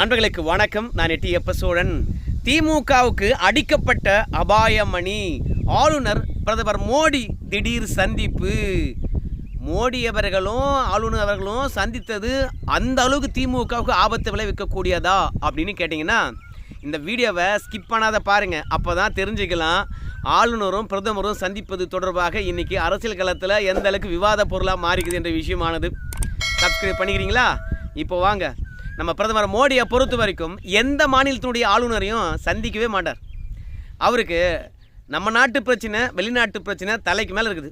நண்பர்களுக்கு வணக்கம். நான் எட்டி எப்ப சோழன். திமுகவுக்கு அடிக்கப்பட்ட அபாயமணி. ஆளுநர் பிரதமர் மோடி திடீர் சந்திப்பு. மோடி அவர்களும் ஆளுநர் அவர்களும் சந்தித்தது அந்த அளவுக்கு திமுகவுக்கு ஆபத்து விளைவிக்கக்கூடியதா அப்படின்னு கேட்டிங்கன்னா இந்த வீடியோவை ஸ்கிப் பண்ணாத பாருங்கள் அப்போ தான் தெரிஞ்சுக்கலாம். ஆளுநரும் பிரதமரும் சந்திப்பது தொடர்பாக இன்றைக்கி அரசியல் களத்தில் எந்த அளவுக்கு விவாத பொருளாக மாறிக்குது என்ற விஷயமானது. சப்ஸ்கிரைப் பண்ணிக்கிறீங்களா? இப்போ வாங்க. நம்ம பிரதமர் மோடியை பொறுத்த வரைக்கும் எந்த மாநிலத்தினுடைய ஆளுநரையும் சந்திக்கவே மாட்டார். அவருக்கு நம்ம நாட்டு பிரச்சனை வெளிநாட்டு பிரச்சனை தலைக்கு மேலே இருக்குது.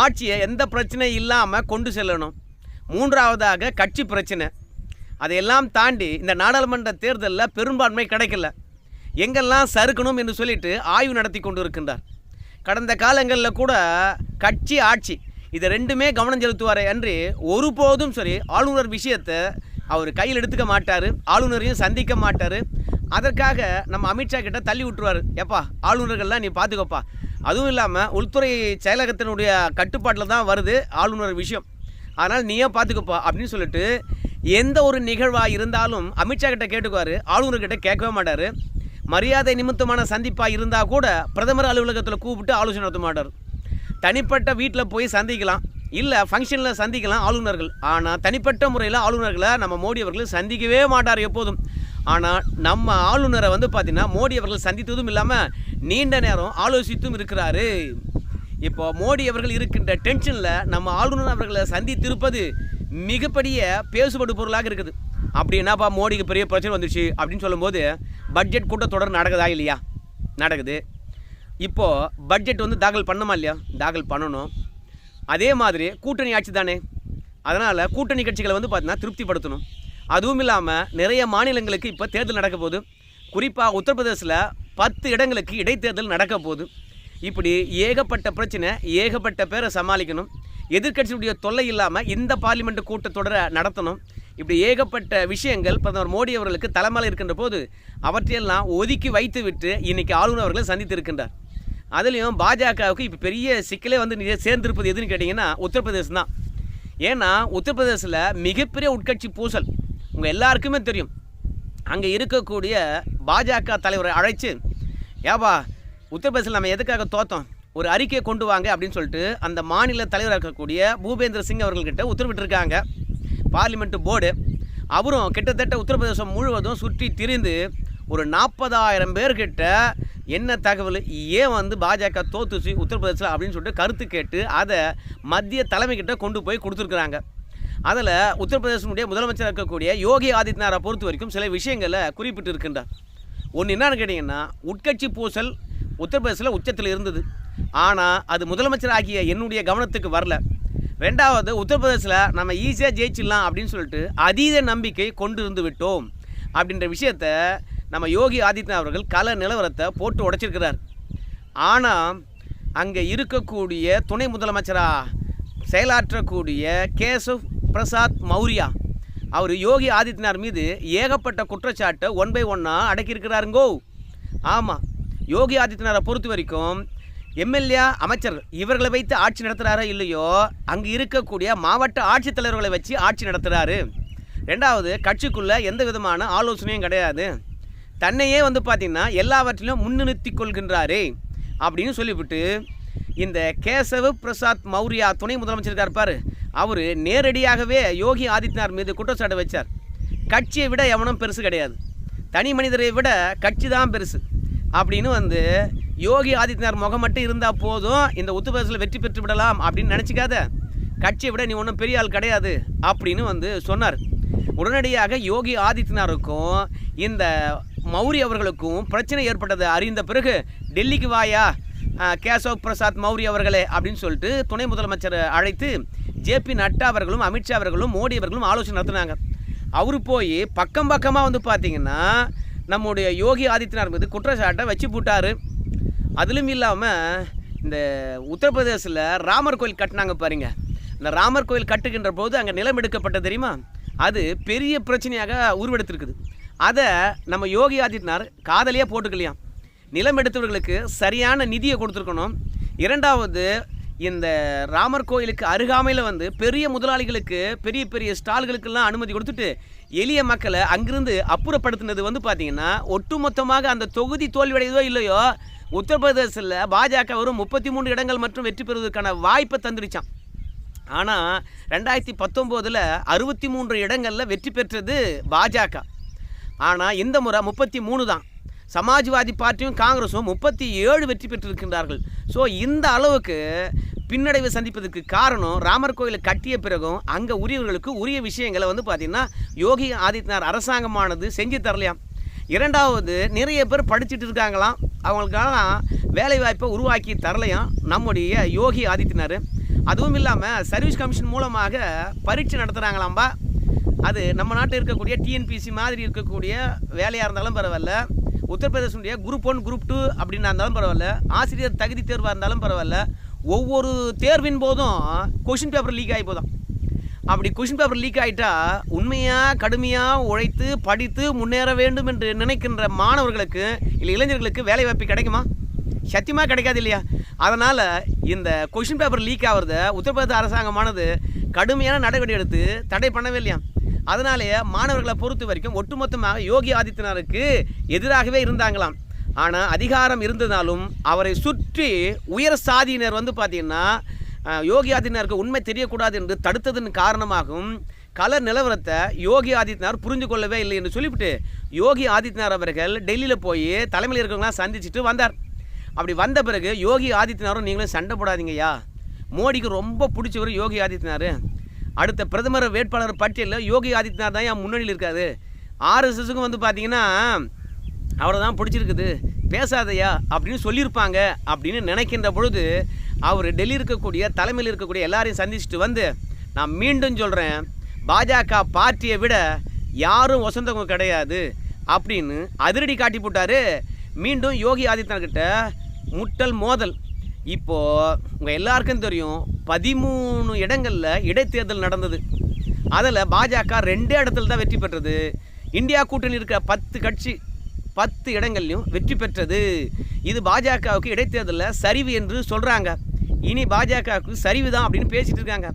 ஆட்சியை எந்த பிரச்சனை இல்லாமல் கொண்டு செல்லணும். மூன்றாவதாக கட்சி பிரச்சனை. அதையெல்லாம் தாண்டி இந்த நாடாளுமன்ற தேர்தலில் பெரும்பான்மை கிடைக்கல. எங்கெல்லாம் சறுக்கணும் என்று சொல்லிட்டு ஆய்வு நடத்தி கொண்டு இருக்கின்றார் கடந்த காலங்களில் கூட கட்சி ஆட்சி இது ரெண்டுமே கவனம் செலுத்துவாரே அன்றி ஒருபோதும் சரி ஆளுநர் விஷயத்தை அவர் கையில் எடுத்துக்க மாட்டார் ஆளுநரையும் சந்திக்க மாட்டார். அதற்காக நம்ம அமித்ஷா கிட்ட தள்ளி விட்டுருவார். எப்பா ஆளுநர்கள்லாம் நீ பார்த்துக்கோப்பா அதுவும் இல்லாமல் உள்துறை செயலகத்தினுடைய கட்டுப்பாட்டில் தான் வருது ஆளுநர் விஷயம். அதனால் நீயே பார்த்துக்கப்பா அப்படின்னு சொல்லிட்டு எந்த ஒரு நிகழ்வாக இருந்தாலும் அமித்ஷா கிட்ட கேட்டுக்குவார் ஆளுநர்கிட்ட கேட்கவே மாட்டார். மரியாதை நிமித்தமான சந்திப்பாக இருந்தால் கூட பிரதமர் அலுவலகத்தில் கூப்பிட்டு ஆலோசனை நடத்த மாட்டார். தனிப்பட்ட வீட்டில் போய் சந்திக்கலாம். இல்லை ஃபங்க்ஷனில் சந்திக்கலாம் ஆளுநர்கள். ஆனால் தனிப்பட்ட முறையில் ஆளுநர்களை நம்ம மோடி அவர்கள் சந்திக்கவே மாட்டார் எப்போதும். ஆனால் நம்ம ஆளுநரை வந்து பார்த்திங்கன்னா மோடி அவர்கள் சந்தித்ததும் இல்லாமல் நீண்ட நேரம் ஆலோசித்தும் இருக்கிறாரு. இப்போ மோடி அவர்கள் இருக்கின்ற டென்ஷனில் நம்ம ஆளுநர் அவர்களை சந்தித்திருப்பது மிகப்பெரிய பேசுபடு பொருளாக இருக்குது. அப்படி என்னப்பா மோடிக்கு பெரிய பிரச்சனை வந்துச்சு அப்படின்னு சொல்லும்போது பட்ஜெட் கூட்டத்தொடர் நடக்குதா இல்லையா? நடக்குது. இப்போது பட்ஜெட் வந்து தாக்கல் பண்ணணுமா இல்லையா? தாக்கல் பண்ணணும். அதே மாதிரி கூட்டணி ஆட்சி தானே? அதனால் கூட்டணி கட்சிகளை வந்து பார்த்தீங்கன்னா திருப்திப்படுத்தணும். அதுவும் இல்லாமல் நிறைய மாநிலங்களுக்கு இப்போ தேர்தல் நடக்க போகுது. குறிப்பாக உத்தரப்பிரதேசில் பத்து இடங்களுக்கு இடைத்தேர்தல் நடக்க போகுது. இப்படி ஏகப்பட்ட பிரச்சனை ஏகப்பட்ட பேரை சமாளிக்கணும். எதிர்கட்சியுடைய தொல்லை இல்லாமல் இந்த பார்லிமெண்ட் கூட்டத்தொடரை நடத்தணும். இப்படி ஏகப்பட்ட விஷயங்கள் பிரதமர் மோடி அவர்களுக்கு தலைமையில் இருக்கின்ற போது அவற்றையெல்லாம் ஒதுக்கி வைத்துவிட்டு இன்னைக்கு ஆளுநர் அவர்களை சந்தித்திருக்கின்றார். அதுலேயும் பாஜகவுக்கு இப்போ பெரிய சிக்கலே வந்து நிறை- சேர்ந்திருப்பது எதுன்னு கேட்டிங்கன்னா உத்தரப்பிரதேசம் தான். ஏன்னா உத்தரப்பிரதேசில் மிகப்பெரிய உட்கட்சி பூசல். உங்கள் எல்லாருக்குமே தெரியும். அங்கே இருக்கக்கூடிய பாஜக தலைவரை அழைச்சு ஏப்பா உத்தரப்பிரதேசில் நம்ம எதுக்காக தோத்தோம்? ஒரு அறிக்கையை கொண்டு வாங்க அப்படின்னு சொல்லிட்டு அந்த மாநில தலைவராக இருக்கக்கூடிய பூபேந்திர சிங் அவர்கள்கிட்ட உத்தரவிட்டிருக்காங்க. Parliament board. அவரும் கிட்டத்தட்ட உத்தரப்பிரதேசம் முழுவதும் சுற்றி திரிந்து ஒரு நாற்பதாயிரம் பேர்கிட்ட என்ன தகவல்? ஏன் வந்து பாஜக தோத்துச்சு உத்தரப்பிரதேசத்தில் அப்படின்னு சொல்லிட்டு கருத்து கேட்டு அதை மத்திய தலைமைக்கிட்ட கொண்டு போய் கொடுத்துருக்குறாங்க. அதில் உத்தரப்பிரதேசனுடைய முதலமைச்சர் இருக்கக்கூடிய யோகி ஆதித்யநாரை பொறுத்த வரைக்கும் சில விஷயங்களை குறிப்பிட்டு இருக்கின்றார் ஒன்று என்னன்னு கேட்டிங்கன்னா உட்கட்சி பூசல் உத்தரப்பிரதேசில் உச்சத்தில் இருந்தது. ஆனால் அது முதலமைச்சர் ஆகிய என்னுடைய கவனத்துக்கு வரல. ரெண்டாவது உத்தரப்பிரதேசில் நம்ம ஈஸியாக ஜெயிச்சிடலாம் அப்படின்னு சொல்லிட்டு அதீத நம்பிக்கை கொண்டு இருந்து விட்டோம். அப்படின்ற விஷயத்தை நம்ம யோகி ஆதித்யநாத் அவர்கள் கல நிலவரத்தை போட்டு உடைச்சிருக்கிறார். ஆனால் அங்கே இருக்கக்கூடிய துணை முதலமைச்சராக செயலாற்றக்கூடிய கேசவ் பிரசாத் மௌரியா அவர் யோகி ஆதித்யநாத் மீது ஏகப்பட்ட குற்றச்சாட்டை ஒன் பை ஒன்னாக அடக்கியிருக்கிறாருங்கோ. ஆமாம் யோகி ஆதித்யநாத்தை பொறுத்த வரைக்கும் எம்எல்ஏ அமைச்சர் இவர்களை வைத்து ஆட்சி நடத்துகிறாரோ இல்லையோ அங்கே இருக்கக்கூடிய மாவட்ட ஆட்சித்தலைவர்களை வச்சு ஆட்சி நடத்துகிறாரு ரெண்டாவது கட்சிக்குள்ளே எந்த விதமான ஆலோசனையும் கிடையாது. தன்னையே வந்து பார்த்திங்கன்னா எல்லாவற்றிலும் முன்னிறுத்தி கொள்கின்றாரே அப்படின்னு சொல்லிவிட்டு இந்த கேசவ பிரசாத் மௌரியா துணை முதலமைச்சர் இருக்கார் பாரு. அவர் நேரடியாகவே யோகி ஆதித்யநாத் மீது குற்றச்சாட்டு வச்சார். கட்சியை விட எவனும் பெருசு கிடையாது. தனி மனிதரை விட கட்சி தான் பெருசு. அப்படின்னு வந்து யோகி ஆதித்யநாத் முகம் மட்டும் இருந்தால் போதும் இந்த உத்தரப்பிரதேசத்தில் வெற்றி பெற்று விடலாம் அப்படின்னு நினச்சிக்காத. கட்சியை விட நீ ஒன்றும் பெரிய ஆள் கிடையாது அப்படின்னு வந்து சொன்னார். உடனடியாக யோகி ஆதித்யநாத்துக்கும் இந்த மௌரி அவர்களுக்கும் பிரச்சனை ஏற்பட்டது அறிந்த பிறகு டெல்லிக்கு வாயா கேசவ் பிரசாத் மௌரி அவர்களே அப்படின்னு சொல்லிட்டு துணை முதலமைச்சர் அழைத்து ஜேபி நட்டா அவர்களும் அமித்ஷா அவர்களும் மோடி அவர்களும் ஆலோசனை நடத்தினாங்க. அவர் போய் பக்கம் பக்கமாக வந்து பார்த்தீங்கன்னா நம்முடைய யோகி ஆதித்யநாத் மீது குற்றச்சாட்டை வச்சு போட்டார். அதிலும் இல்லாமல் இந்த உத்தரப்பிரதேசில் ராமர் கோயில் கட்டினாங்க பாருங்க. இந்த ராமர் கோயில் கட்டுகின்ற போது அங்கே நிலம் எடுக்கப்பட்டது தெரியுமா? அது பெரிய பிரச்சனையாக உருவெடுத்திருக்குது. அதை நம்ம யோகி ஆதித்யநாத் காதலியாக போட்டுக்கலையாம் நிலம் எடுத்தவர்களுக்கு சரியான நிதியை கொடுத்துருக்கணும். இரண்டாவது இந்த ராமர் கோயிலுக்கு அருகாமையில் வந்து பெரிய முதலாளிகளுக்கு பெரிய பெரிய ஸ்டால்களுக்கெல்லாம் அனுமதி கொடுத்துட்டு எளிய மக்களை அங்கிருந்து அப்புறப்படுத்தினது வந்து பார்த்தீங்கன்னா ஒட்டுமொத்தமாக அந்த தொகுதி தோல்வியடையதோ இல்லையோ உத்தரப்பிரதேசத்தில் பாஜக வரும் முப்பத்தி மூணு இடங்கள் மற்றும் வெற்றி பெறுவதற்கான வாய்ப்பை தந்துடுச்சான் ஆனால் ரெண்டாயிரத்தி பத்தொம்போதில் அறுபத்தி மூன்று இடங்களில் வெற்றி பெற்றது பாஜக. ஆனால் இந்த முறை முப்பத்தி மூணு தான். சமாஜ்வாதி பார்ட்டியும் காங்கிரஸும் முப்பத்தி ஏழு வெற்றி பெற்றிருக்கின்றார்கள். ஸோ இந்த அளவுக்கு பின்னடைவு சந்திப்பதற்கு காரணம் ராமர் கோயிலை கட்டிய பிறகும் அங்கே உரியவர்களுக்கு உரிய விஷயங்களை வந்து பார்த்திங்கன்னா யோகி ஆதித்யநாத் அரசாங்கமானது செஞ்சு தரலையாம். இரண்டாவது நிறைய பேர் படிச்சுட்டு இருக்காங்களாம். அவங்களுக்கெல்லாம் வேலைவாய்ப்பை உருவாக்கி தரலையாம் நம்முடைய யோகி ஆதித்யநாத். அதுவும் இல்லாமல் சர்வீஸ் கமிஷன் மூலமாக பரீட்சை நடத்துகிறாங்களாம்பா அது நம்ம நாட்டில் இருக்கக்கூடிய டிஎன்பிசி மாதிரி இருக்கக்கூடிய வேலையாக இருந்தாலும் பரவாயில்ல. உத்தரப்பிரதேசனுடைய குரூப் ஒன் குரூப் டூ அப்படின்னா இருந்தாலும் பரவாயில்ல. ஆசிரியர் தகுதி தேர்வாக இருந்தாலும் பரவாயில்ல. ஒவ்வொரு தேர்வின் போதும் கொஷின் பேப்பர் லீக் ஆகி போதும். அப்படி கொஷின் பேப்பர் லீக் ஆகிட்டா உண்மையாக கடுமையாக உழைத்து படித்து முன்னேற வேண்டும் என்று நினைக்கின்ற மாணவர்களுக்கு இல்லை இளைஞர்களுக்கு வேலை வாய்ப்பு கிடைக்குமா? சத்தியமாக கிடைக்காது இல்லையா? அதனால் இந்த கொஷின் பேப்பர் லீக் ஆகிறத உத்தரப்பிரதேச அரசாங்கமானது கடுமையான நடவடிக்கை எடுத்து தடை பண்ணவே இல்லையா அதனாலேயே மாணவர்களை பொறுத்த வரைக்கும் ஒட்டுமொத்தமாக யோகி ஆதித்யநாத்துக்கு எதிராகவே இருந்தாங்களாம். ஆனால் அதிகாரம் இருந்ததாலும் அவரை சுற்றி உயர் சாதியினர் வந்து பார்த்திங்கன்னா யோகி ஆதித்யநாருக்கு உண்மை தெரியக்கூடாது என்று தடுத்ததன் காரணமாகவும் கல நிலவரத்தை யோகி ஆதித்யநாத் புரிஞ்சு கொள்ளவே இல்லை என்று சொல்லிவிட்டு யோகி ஆதித்யநாத் அவர்கள் டெல்லியில் போய் தலைமையில் இருக்கிறவங்களாம் சந்திச்சுட்டு வந்தார். அப்படி வந்த பிறகு யோகி ஆதித்யநாரும் நீங்களும் சண்டை போடாதீங்கய்யா. மோடிக்கு ரொம்ப பிடிச்சவர் யோகி ஆதித்யநாத் அடுத்த பிரதமர் வேட்பாளர் பட்டியலில் யோகி ஆதித்யநாத் தான் என் முன்னணியில் இருக்காது ஆர்எஸ்எஸுக்கும் வந்து பார்த்தீங்கன்னா அவரை தான் பிடிச்சிருக்குது. பேசாதையா அப்படின்னு சொல்லியிருப்பாங்க அப்படின்னு நினைக்கின்ற பொழுது அவர் டெல்லி இருக்கக்கூடிய தலைமையில் இருக்கக்கூடிய எல்லாரையும் சந்திச்சுட்டு வந்து நான் மீண்டும் சொல்கிறேன் பாஜக பார்ட்டியை விட யாரும் வசந்தவங்க கிடையாது அப்படின்னு அதிரடி காட்டி போட்டாரு மீண்டும் யோகி ஆதித்யநாத் கிட்ட முட்டல் மோதல். இப்போது உங்கள் எல்லாருக்கும் தெரியும் பதிமூணு இடங்களில் இடைத்தேர்தல் நடந்தது. அதில் பாஜக ரெண்டே இடத்துல தான் வெற்றி பெற்றது. இந்தியா கூட்டணி இருக்கிற பத்து கட்சி பத்து இடங்கள்லையும் வெற்றி பெற்றது. இது பாஜகவுக்கு இடைத்தேர்தலில் சரிவு என்று சொல்கிறாங்க இனி பாஜகவுக்கு சரிவு தான் அப்படின்னு பேசிகிட்டு இருக்காங்க.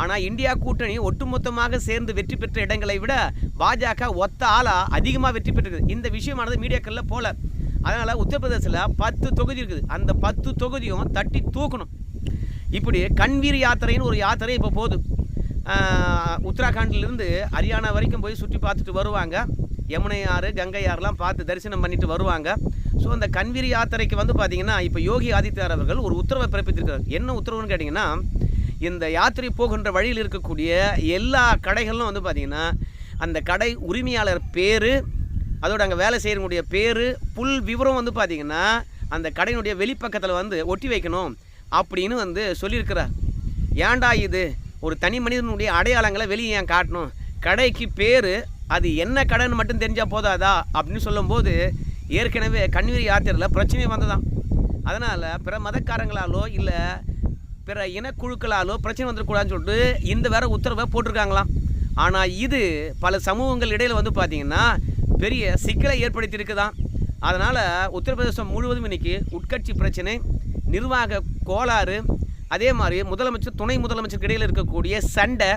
ஆனால் இந்தியா கூட்டணி ஒட்டுமொத்தமாக சேர்ந்து வெற்றி பெற்ற இடங்களை விட பாஜக ஒத்த ஆளாக அதிகமாக வெற்றி பெற்றிருக்குது இந்த விஷயமானது மீடியாக்களில் போல. அதனால் உத்தரப்பிரதேசத்தில் பத்து தொகுதி இருக்குது. அந்த பத்து தொகுதியும் தட்டி தூக்கணும். இப்படி கண்வீர் யாத்திரைன்னு ஒரு யாத்திரை இப்போ போகுது. ஆஹ், உத்தராகண்ட்லேருந்து ஹரியானா வரைக்கும் போய் சுற்றி பார்த்துட்டு வருவாங்க. யமுனை ஆறு கங்கை ஆறுலாம் பார்த்து தரிசனம் பண்ணிட்டு வருவாங்க. ஸோ அந்த கண்வீர் யாத்திரைக்கு வந்து பார்த்திங்கன்னா இப்போ யோகி ஆதித்யார் அவர்கள் ஒரு உத்தரவை பிறப்பித்திருக்கிறார் என்ன உத்தரவுன்னு கேட்டிங்கன்னா இந்த யாத்திரை போகின்ற வழியில் இருக்கக்கூடிய எல்லா கடைகளும் வந்து பார்த்தீங்கன்னா அந்த கடை உரிமையாளர் பேர் அதோட அங்கே வேலை செய்கிறவங்களுடைய பேர் புல் விவரம் வந்து பார்த்தீங்கன்னா அந்த கடையினுடைய வெளிப்பக்கத்தில் வந்து ஒட்டி வைக்கணும் அப்படின்னு வந்து சொல்லியிருக்கிறார். ஏன்டா இது? ஒரு தனி மனிதனுடைய அடையாளங்களை வெளியே ஏன் காட்டணும்? கடைக்கு பேர் அது என்ன கடைன்னு மட்டும் தெரிஞ்சால் போதாதா? அப்படின்னு சொல்லும்போது ஏற்கனவே கண்ணீர் யாத்திரையில் பிரச்சனை வந்ததான் அதனால் பிற மதக்காரங்களாலோ இல்லை பிற இனக்குழுக்களாலோ பிரச்சனை வந்துடக்கூடாதுன்னு சொல்லிட்டு இந்த வேற உத்தரவை போட்டிருக்காங்களாம். ஆனால் இது பல சமூகங்கள் இடையில் வந்து பார்த்தீங்கன்னா பெரிய சிக்கலை ஏற்படுத்தியிருக்குதான் அதனால் உத்தரப்பிரதேசம் முழுவதும் இன்றைக்கி உட்கட்சி பிரச்சனை நிர்வாக கோளாறு அதே மாதிரி முதலமைச்சர் துணை முதலமைச்சருக்கு இடையில் இருக்கக்கூடிய சண்டை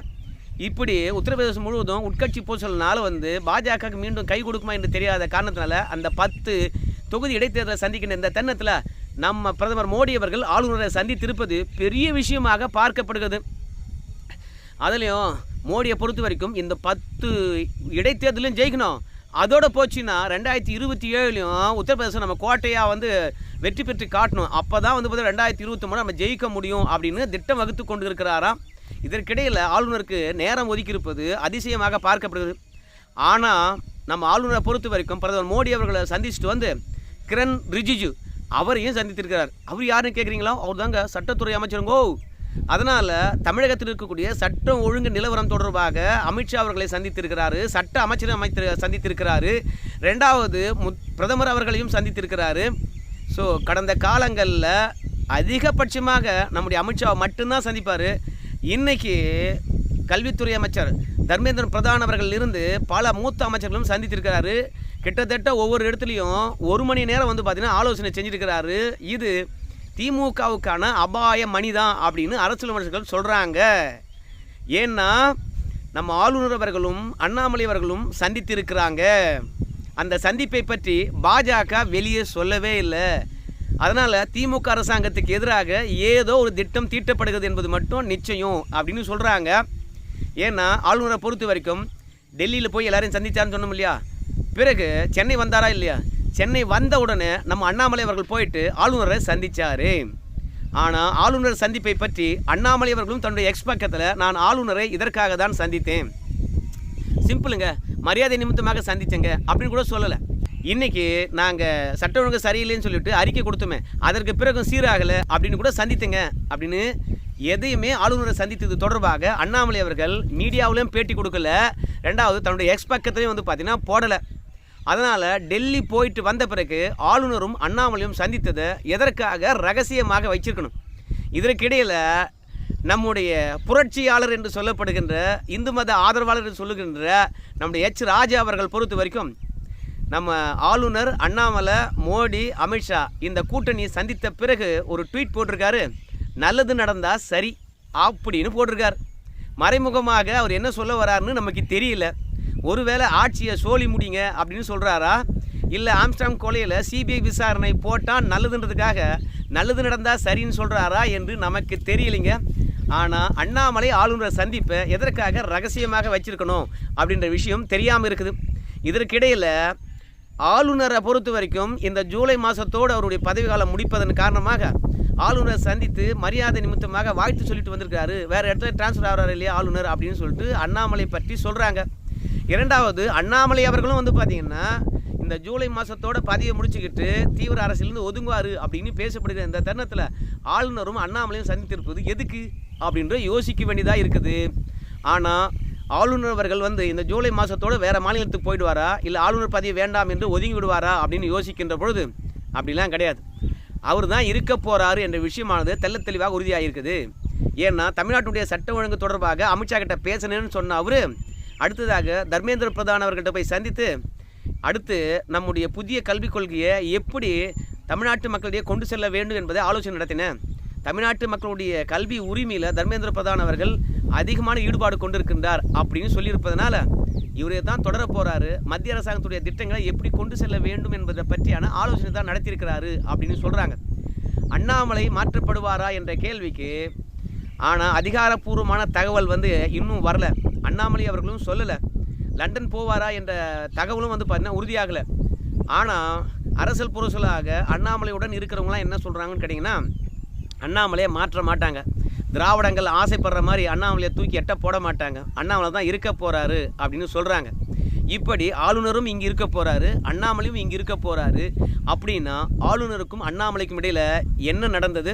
இப்படி உத்தரப்பிரதேசம் முழுவதும் உட்கட்சி பூசல்னால வந்து பாஜகவுக்கு மீண்டும் கை கொடுக்குமா என்று தெரியாத காரணத்தினால அந்த பத்து தொகுதி இடைத்தேர்தலை சந்திக்கின்ற இந்த தருணத்தில் நம்ம பிரதமர் மோடி அவர்கள் ஆளுநரை சந்தித்திருப்பது பெரிய விஷயமாக பார்க்கப்படுகிறது. அதுலேயும் மோடியை பொறுத்த வரைக்கும் இந்த பத்து இடைத்தேர்தலையும் ஜெயிக்கணும். அதோட போச்சுன்னா ரெண்டாயிரத்தி இருபத்தி ஏழுலையும் உத்தரப்பிரதேசம் நம்ம கோட்டையாக வந்து வெற்றி பெற்று காட்டணும். அப்போ தான் வந்து பார்த்தா ரெண்டாயிரத்தி இருபத்தி மூணு நம்ம ஜெயிக்க முடியும் அப்படின்னு திட்டம் வகுத்து கொண்டு இருக்கிறாராம். இதற்கிடையில் ஆளுநருக்கு நேரம் ஒதுக்கியிருப்பது அதிசயமாக பார்க்கப்படுகிறது. ஆனால் நம்ம ஆளுநரை பொறுத்த வரைக்கும் பிரதமர் மோடி அவர்களை சந்திச்சுட்டு வந்து கிரண் ரிஜிஜு அவரையும் சந்தித்திருக்கிறார். அவர் யாருன்னு கேட்குறீங்களா அவர் தாங்க சட்டத்துறை அமைச்சருங்கோ. அதனால் தமிழகத்தில் இருக்கக்கூடிய சட்டம் ஒழுங்கு நிலவரம் தொடர்பாக அமித்ஷா அவர்களை சந்தித்திருக்கிறாரு சட்ட அமைச்சரை அமைத்து சந்தித்திருக்கிறாரு. ரெண்டாவது முத் பிரதமர் அவர்களையும் சந்தித்திருக்கிறாரு. ஸோ கடந்த காலங்களில் அதிகபட்சமாக நம்முடைய அமித்ஷாவை மட்டும்தான் சந்திப்பார். இன்றைக்கி கல்வித்துறை அமைச்சர் தர்மேந்திரன் பிரதான் அவர்கள் இருந்து பல மூத்த அமைச்சர்களும் சந்தித்திருக்கிறாரு. கிட்டத்தட்ட ஒவ்வொரு இடத்துலையும் ஒரு மணி நேரம் வந்து பார்த்திங்கன்னா ஆலோசனை செஞ்சிருக்கிறாரு. இது திமுகவுக்கான அபாய மணிதான் அப்படின்னு அரசியல் விமர்சகர்கள் சொல்கிறாங்க ஏன்னா நம்ம ஆளுநர் அவர்களும் அண்ணாமலை அவர்களும் சந்தித்திருக்கிறாங்க. அந்த சந்திப்பை பற்றி பாஜக வெளியே சொல்லவே இல்லை. அதனால் திமுக அரசாங்கத்துக்கு எதிராக ஏதோ ஒரு திட்டம் தீட்டப்படுகிறது என்பது மட்டும் நிச்சயம் அப்படின்னு சொல்கிறாங்க ஏன்னா ஆளுநரை பொறுத்த வரைக்கும் டெல்லியில் போய் எல்லாரையும் சந்திச்சாருன்னு சொன்னோம் இல்லையா? பிறகு சென்னை வந்தாரா இல்லையா? சென்னை வந்த உடனே நம்ம அண்ணாமலை அவர்கள் போயிட்டு ஆளுநரை சந்தித்தார் ஆனால் ஆளுநர் சந்திப்பை பற்றி அண்ணாமலை அவர்களும் தன்னுடைய எக்ஸ் பக்கத்தில் நான் ஆளுநரை இதற்காக தான் சந்தித்தேன். சிம்பிளுங்க மரியாதை நிமித்தமாக சந்தித்தேங்க அப்படின்னு கூட சொல்லலை. இன்றைக்கி நாங்கள் சட்ட ஒழுங்கு சரியில்லைன்னு சொல்லிட்டு அறிக்கை கொடுத்தோமே அதற்கு பிறகு சீராகலை அப்படின்னு கூட சந்தித்தேங்க அப்படின்னு எதையுமே ஆளுநரை சந்தித்தது தொடர்பாக அண்ணாமலை அவர்கள் மீடியாவிலையும் பேட்டி கொடுக்கல. ரெண்டாவது தன்னுடைய எக்ஸ் பக்கத்துலையும் வந்து பார்த்திங்கன்னா போடலை. அதனால் டெல்லி போயிட்டு வந்த பிறகு ஆளுநரும் அண்ணாமலையும் சந்தித்ததை எதற்காக ரகசியமாக வச்சிருக்கணும்? இதற்கிடையில் நம்முடைய புரட்சியாளர் என்று சொல்லப்படுகின்ற இந்து மத ஆதரவாளர் என்று சொல்லுகின்ற நம்முடைய எச். ராஜா அவர்கள் பொறுத்த வரைக்கும் நம்ம ஆளுநர் அண்ணாமலை மோடி அமித்ஷா இந்த கூட்டணியை சந்தித்த பிறகு ஒரு ட்வீட் போட்டிருக்காரு. நல்லது நடந்தால் சரி அப்படின்னு போட்டிருக்கார். மறைமுகமாக அவர் என்ன சொல்ல வராருன்னு நமக்கு தெரியல. ஒருவேளை ஆட்சியை சோழி முடிங்க அப்படின்னு சொல்கிறாரா இல்லை ஆம்ஸ்டாங் கொலையில் சிபிஐ விசாரணை போட்டால் நல்லதுன்றதுக்காக நல்லது நடந்தால் சரின்னு சொல்கிறாரா என்று நமக்கு தெரியலைங்க. ஆனால் அண்ணாமலை ஆளுநரை சந்திப்பை எதற்காக ரகசியமாக வச்சுருக்கணும் அப்படின்ற விஷயம் தெரியாமல் இருக்குது. இதற்கிடையில் ஆளுநரை பொறுத்த வரைக்கும் இந்த ஜூலை மாதத்தோடு அவருடைய பதவிக்காலம் முடிப்பதன் காரணமாக ஆளுநரை சந்தித்து மரியாதை நிமித்தமாக வாழ்த்து சொல்லிட்டு வந்திருக்காரு. வேறு இடத்துல டிரான்ஸ்ஃபர் ஆகிறாரு இல்லையா ஆளுநர் அப்படின்னு சொல்லிட்டு அண்ணாமலை பற்றி சொல்கிறாங்க இரண்டாவது அண்ணாமலை அவர்களும் வந்து பார்த்தீங்கன்னா இந்த ஜூலை மாதத்தோட பதவியை முடிச்சுக்கிட்டு தீவிர அரசியலேருந்து ஒதுங்குவார் அப்படின்னு பேசப்படுகிற இந்த தருணத்தில் ஆளுநரும் அண்ணாமலையும் சந்தித்திருப்பது எதுக்கு அப்படின்ற யோசிக்க வேண்டியதாக இருக்குது. ஆனால் ஆளுநர் அவர்கள் வந்து இந்த ஜூலை மாதத்தோட வேறு மாநிலத்துக்கு போயிடுவாரா? இல்லை ஆளுநர் பதவி வேண்டாம் என்று ஒதுங்கி விடுவாரா அப்படின்னு யோசிக்கின்ற பொழுது அப்படிலாம் கிடையாது. அவர் தான் இருக்க போகிறாரு என்ற விஷயமானது தெல்ல தெளிவாக உறுதியாக இருக்குது ஏன்னா தமிழ்நாட்டுடைய சட்ட ஒழுங்கு தொடர்பாக அமித்ஷா கிட்ட பேசணும்னு சொன்ன அவர் அடுத்ததாக தர்மேந்திர பிரதான் அவர்கிட்ட போய் சந்தித்து அடுத்து நம்முடைய புதிய கல்விக் கொள்கையை எப்படி தமிழ்நாட்டு மக்களிடையே கொண்டு செல்ல வேண்டும் என்பதை ஆலோசனை நடத்தினேன் தமிழ்நாட்டு மக்களுடைய கல்வி உரிமையில் தர்மேந்திர பிரதான் அவர்கள் அதிகமான ஈடுபாடு கொண்டிருக்கின்றார் அப்படின்னு சொல்லியிருப்பதனால இவரே தான் தொடர போகிறாரு மத்திய அரசாங்கத்துடைய திட்டங்களை எப்படி கொண்டு செல்ல வேண்டும் என்பதை பற்றியான ஆலோசனை தான் நடத்தியிருக்கிறாரு அப்படின்னு சொல்கிறாங்க அண்ணாமலை மாற்றப்படுவாரா என்ற கேள்விக்கு ஆனால் அதிகாரப்பூர்வமான தகவல் வந்து இன்னும் வரல. அண்ணாமலை அவர்களும் சொல்லலை. லண்டன் போவாரா என்ற தகவலும் வந்து பார்த்தீங்கன்னா உறுதியாகலை. ஆனால் அரசியல் புரசலாக அண்ணாமலையுடன் இருக்கிறவங்களாம் என்ன சொல்கிறாங்கன்னு கேட்டிங்கன்னா அண்ணாமலையை மாற்ற மாட்டாங்க. திராவிடங்கள் ஆசைப்படுற மாதிரி அண்ணாமலையை தூக்கி எட்ட போட மாட்டாங்க. அண்ணாமலை தான் இருக்க போகிறாரு அப்படின்னு சொல்கிறாங்க இப்படி ஆளுநரும் இங்கே இருக்க போகிறாரு அண்ணாமலையும் இங்கே இருக்க போகிறாரு அப்படின்னா ஆளுநருக்கும் அண்ணாமலைக்கும் இடையில் என்ன நடந்தது?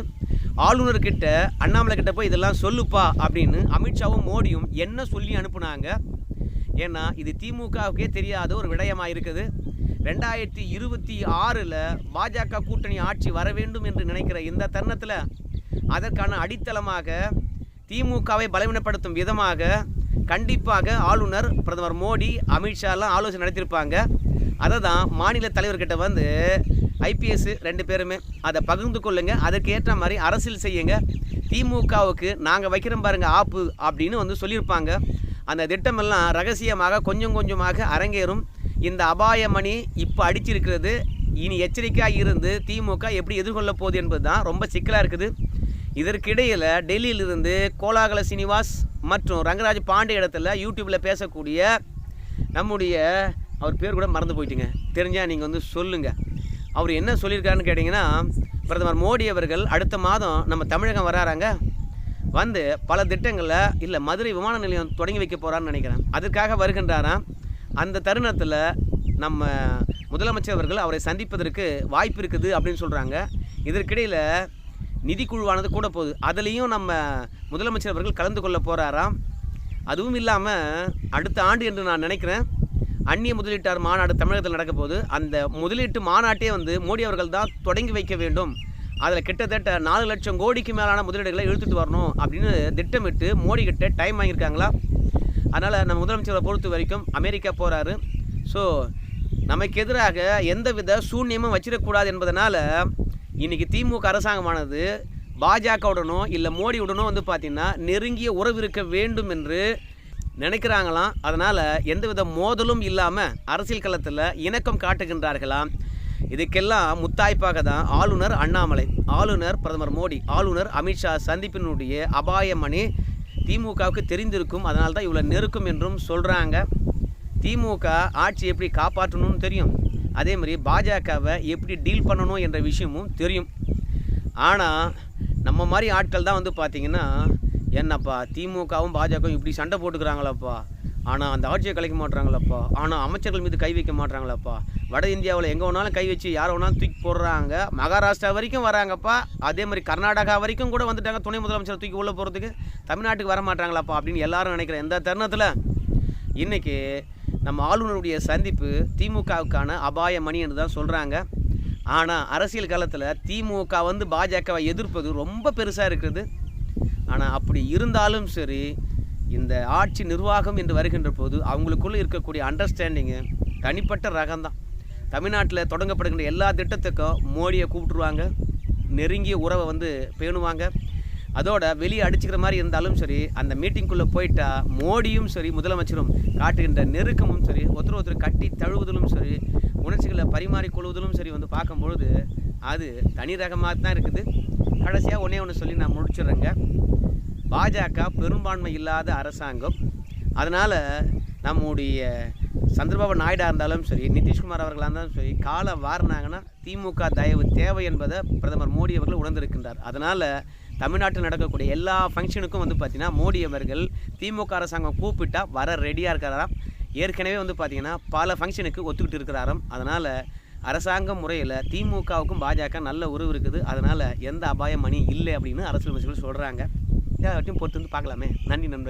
ஆளுநர்கிட்ட அண்ணாமலை கிட்ட போய் இதெல்லாம் சொல்லுப்பா அப்படின்னு அமித்ஷாவும் மோடியும் என்ன சொல்லி அனுப்புனாங்க? ஏன்னா இது திமுகவுக்கே தெரியாத ஒரு விடயமாக இருக்குது ரெண்டாயிரத்தி இருபத்தி ஆறில் பாஜக கூட்டணி ஆட்சி வர வேண்டும் என்று நினைக்கிற இந்த தருணத்தில் அதற்கான அடித்தளமாக திமுகவை பலவீனப்படுத்தும் விதமாக கண்டிப்பாக ஆளுநர் பிரதமர் மோடி அமித்ஷாலாம் ஆலோசனை நடத்தியிருப்பாங்க. அதை தான் மாநில தலைவர்கிட்ட வந்து ஐபிஎஸ் ரெண்டு பேருமே. அதை பகிர்ந்து கொள்ளுங்கள் அதற்கேற்ற மாதிரி அரசியல் செய்யுங்க. திமுகவுக்கு நாங்கள் வைக்கிறோம் பாருங்கள் ஆப்பு அப்படின்னு வந்து சொல்லியிருப்பாங்க. அந்த திட்டமெல்லாம் ரகசியமாக கொஞ்சம் கொஞ்சமாக அரங்கேறும். இந்த அபாயமணி இப்போ அடிச்சிருக்கிறது. இனி எச்சரிக்கையாக இருந்து திமுக எப்படி எதிர்கொள்ள போகுது என்பது தான் ரொம்ப சிக்கலாக இருக்குது. இதற்கிடையில் டெல்லியிலிருந்து கோலாகல சீனிவாஸ் மற்றும் ரங்கராஜ் பாண்டே இடத்துல யூடியூப்பில் பேசக்கூடிய நம்முடைய அவர் பேர் கூட மறந்து போயிட்டுங்க. தெரிஞ்சால் நீங்கள் வந்து சொல்லுங்கள் அவர் என்ன சொல்லியிருக்காருன்னு கேட்டிங்கன்னா பிரதமர் மோடி அவர்கள் அடுத்த மாதம் நம்ம தமிழகம் வராறாங்க வந்து பல திட்டங்களில் இல்லை மதுரை விமான நிலையம் தொடங்கி வைக்க போகிறான்னு நினைக்கிறேன். அதுக்காக வருகின்றாராம். அந்த தருணத்தில் நம்ம முதலமைச்சர் அவர்கள் அவரை சந்திப்பதற்கு வாய்ப்பு இருக்குது அப்படின்னு சொல்கிறாங்க இதற்கிடையில் நிதிக்குழுவானது கூட போகுது. அதுலேயும் நம்ம முதலமைச்சர் அவர்கள் கலந்து கொள்ள போகிறாராம் அதுவும் இல்லாமல் அடுத்த ஆண்டு என்று நான் நினைக்கிறேன். அந்நிய முதலீட்டார் மாநாடு தமிழகத்தில் நடக்க போது அந்த முதலீட்டு மாநாட்டே வந்து மோடி அவர்கள் தான் தொடங்கி வைக்க வேண்டும். அதில் கிட்டத்தட்ட நாலு லட்சம் கோடிக்கு மேலான முதலீடுகளை இழுத்துட்டு வரணும் அப்படின்னு திட்டமிட்டு மோடி கிட்ட டைம் வாங்கியிருக்காங்களா? அதனால் நம்ம முதலமைச்சரை பொறுத்த வரைக்கும் அமெரிக்கா போகிறாரு ஸோ நமக்கு எதிராக எந்தவித சூன்யமும் வச்சிடக்கூடாது என்பதனால் இன்றைக்கி திமுக அரசாங்கமானது பாஜகவுடனோ இல்லை மோடியுடனோ வந்து பார்த்திங்கன்னா நெருங்கிய உறவு இருக்க வேண்டும் என்று நினைக்கிறாங்களாம். அதனால் எந்தவித மோதலும் இல்லாமல் அரசியல் களத்தில் இணக்கம் காட்டுகின்றார்களாம் இதுக்கெல்லாம் முத்தாய்ப்பாக தான் ஆளுநர் அண்ணாமலை ஆளுநர் பிரதமர் மோடி ஆளுநர் அமித்ஷா சந்திப்பினுடைய அபாயமணி திமுகவுக்கு தெரிந்திருக்கும். அதனால தான் இவ்வளோ நெருக்கம் என்றும் சொல்கிறாங்க திமுக ஆட்சி எப்படி காப்பாற்றணும்னு தெரியும். அதே மாதிரி பாஜகவை எப்படி டீல் பண்ணணும் என்ற விஷயமும் தெரியும். ஆனால் நம்ம மாதிரி ஆட்கள் தான் வந்து பார்த்திங்கன்னா என்னப்பா திமுகவும் பாஜகவும் இப்படி சண்டை போட்டுக்கிறாங்களாப்பா. ஆனால் அந்த ஆட்சியை கலைக்க மாட்டுறாங்களப்பா ஆனால் அமைச்சர்கள் மீது கை வைக்க மாட்டுறாங்களப்பா வட இந்தியாவில் எங்கே வேணாலும் கை வச்சு யாரை வேணாலும் தூக்கி போடுறாங்க. மகாராஷ்டிரா வரைக்கும் வராங்கப்பா. அதே மாதிரி கர்நாடகா வரைக்கும் கூட வந்துட்டாங்க துணை முதலமைச்சர் தூக்கி உள்ளே போகிறதுக்கு தமிழ்நாட்டுக்கு வர மாட்டாங்களாப்பா அப்படின்னு எல்லாரும் நினைக்கிற எந்த தருணத்தில்? இன்றைக்கி நம்ம ஆளுநருடைய சந்திப்பு திமுகவுக்கான அபாய மணி என்று தான் சொல்கிறாங்க ஆனால் அரசியல் காலத்தில் திமுக வந்து பாஜகவை எதிர்ப்பது ரொம்ப பெருசாக இருக்குது. ஆனால் அப்படி இருந்தாலும் சரி இந்த ஆட்சி நிர்வாகம் என்று வருகின்ற போது அவங்களுக்குள்ளே இருக்கக்கூடிய அண்டர்ஸ்டாண்டிங்கு தனிப்பட்ட ரகம்தான். தமிழ்நாட்டில் தொடங்கப்படுகின்ற எல்லா திட்டத்துக்கும் மோடியை கூப்பிட்டுருவாங்க நெருங்கிய உறவை வந்து பேணுவாங்க. அதோட வெளியே அடிச்சுக்கிற மாதிரி இருந்தாலும் சரி அந்த மீட்டிங்குள்ளே போயிட்டால் மோடியும் சரி முதலமைச்சரும் காட்டுகின்ற நெருக்கமும் சரி ஒருத்தர் ஒருத்தர் கட்டி தழுவுதலும் சரி உணர்ச்சிகளை பரிமாறிக்கொள்வதிலும் சரி வந்து பார்க்கும்பொழுது அது தனி ரகமாக தான் இருக்குது. கடைசியாக ஒன்றே ஒன்று சொல்லி நான் முடிச்சிடுறேங்க. பாஜக பெரும்பான்மை இல்லாத அரசாங்கம். அதனால் நம்முடைய சந்திரபாபு நாயுடா இருந்தாலும் சரி நிதிஷ்குமார் அவர்களாக இருந்தாலும் சரி காலம் வாரினாங்கன்னா திமுக தயவு தேவை என்பதை பிரதமர் மோடி அவர்கள் உணர்ந்திருக்கின்றார். அதனால் தமிழ்நாட்டில் நடக்கக்கூடிய எல்லா ஃபங்க்ஷனுக்கும் வந்து பார்த்திங்கன்னா மோடி அவர்கள் திமுக அரசாங்கம் கூப்பிட்டா வர ரெடியாக இருக்கிறாராம் ஏற்கனவே வந்து பார்த்திங்கன்னா பல ஃபங்க்ஷனுக்கு ஒத்துக்கிட்டு இருக்கிறாராம். அதனால் அரசாங்க முறையில் திமுகவுக்கும் பாஜக நல்ல உறவு இருக்குது. அதனால் எந்த அபாயம் மணி இல்லை அப்படின்னு அரசியல் அமைச்சர்கள் சொல்கிறாங்க எல்லாத்தையும் பொறுத்து வந்து பார்க்கலாமே. நன்றி நண்பர்கள்.